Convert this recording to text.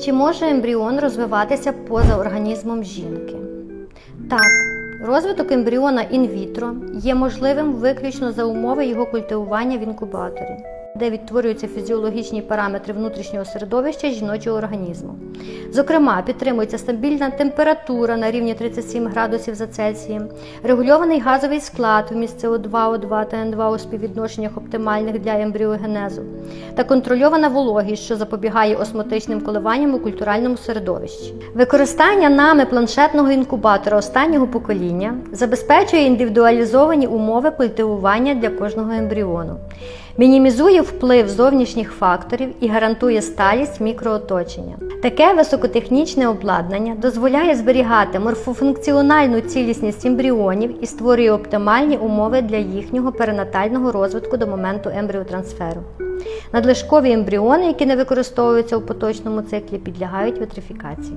Чи може ембріон розвиватися поза організмом жінки? Так, розвиток ембріона інвітро є можливим виключно за умови його культивування в інкубаторі, де відтворюються фізіологічні параметри внутрішнього середовища жіночого організму. Зокрема, підтримується стабільна температура на рівні 37 градусів за Цельсієм, регульований газовий склад вміст СО2, О2 та Н2 у співвідношеннях оптимальних для ембріогенезу та контрольована вологість, що запобігає осмотичним коливанням у культуральному середовищі. Використання нами планшетного інкубатора останнього покоління забезпечує індивідуалізовані умови культивування для кожного ембріону, мінімізує вплив зовнішніх факторів і гарантує сталість мікрооточення. Таке високотехнічне обладнання дозволяє зберігати морфофункціональну цілісність ембріонів і створює оптимальні умови для їхнього перинатального розвитку до моменту ембріотрансферу. Надлишкові ембріони, які не використовуються у поточному циклі, підлягають витрифікації.